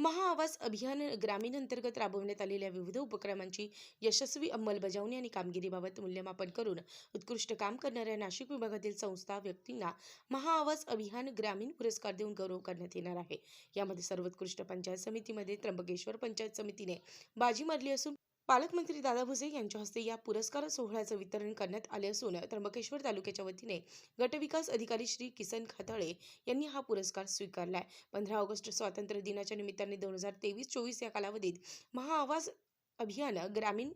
महाआवास अभियान ग्रामीण अंतर्गत राबवण्यात आलेल्या विविध उपक्रमांची यशस्वी अंमलबजावणी आणि कामगिरीबाबत मूल्यमापन करून उत्कृष्ट काम करणाऱ्या नाशिक विभागातील संस्था व्यक्तींना महाआवास अभियान ग्रामीण पुरस्कार देऊन गौरव करण्यात येणार आहे. यामध्ये सर्वोत्कृष्ट पंचायत समितीमध्ये त्र्यंबकेश्वर पंचायत समितीने बाजी मारली असून पालकमंत्री दादा भुसे यांच्या हस्ते या पुरस्कार सोहळ्याचं वितरण करण्यात आले असून त्र्यंबकेश्वर तालुक्याच्या वतीने गटविकास अधिकारी श्री किसन खाताळे यांनी हा पुरस्कार स्वीकारलाय. पंधरा ऑगस्ट स्वातंत्र्य दिनाच्या निमित्ताने दोन हजार तेवीस चोवीस या कालावधीत महाआवाज अभियान ग्रामीण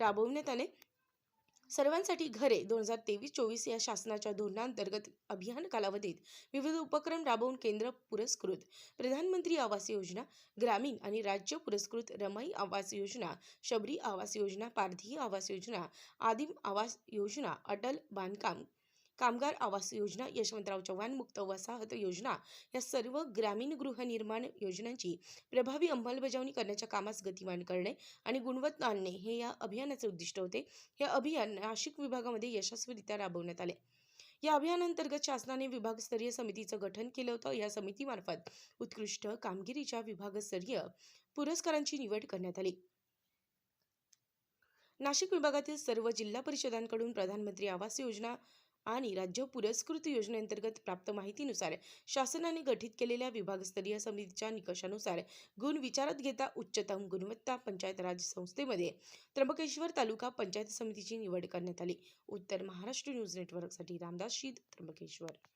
राबवण्यात आले. सर्वांसाठी घरे दोन हजार तेवीस चोवीस या शासनाच्या धोरणांतर्गत अभियान कालावधीत विविध उपक्रम राबवून केंद्र पुरस्कृत. प्रधानमंत्री आवास योजना ग्रामीण आणि राज्य पुरस्कृत रमाई आवास योजना शबरी आवास योजना पारधी आवास योजना आदिम आवास योजना अटल बांधकाम कामगार आवास योजना यशवंतराव चव्हाण मुक्त वसाहत योजना या सर्व ग्रामीण गृहनिर्माण योजनांची प्रभावी अंमलबजावणी करण्याच्या कामास गतिमान करणे आणि गुणवत्ता आणणे हे या अभियानाचे उद्दिष्ट होते. हे अभियान नाशिक विभागामध्ये यशस्वीरित्या राबवण्यात आले. या अभियानांतर्गत शासनाने विभागस्तरीय समितीचं गठन केलं होतं. या समितीमार्फत उत्कृष्ट कामगिरीच्या विभागस्तरीय पुरस्कारांची निवड करण्यात आली. नाशिक विभागातील सर्व जिल्हा परिषदांकडून प्रधानमंत्री आवास योजना आणि राज्य पुरस्कृत योजनेअंतर्गत प्राप्त माहितीनुसार शासनाने गठीत केलेल्या विभागस्तरीय समितीच्या निकषानुसार गुण विचारात घेता उच्चतम गुणवत्ता पंचायत राज संस्थेमध्ये त्र्यंबकेश्वर तालुका पंचायत समितीची निवड करण्यात आली. उत्तर महाराष्ट्र न्यूज नेटवर्कसाठी रामदास शीद त्र्यंबकेश्वर.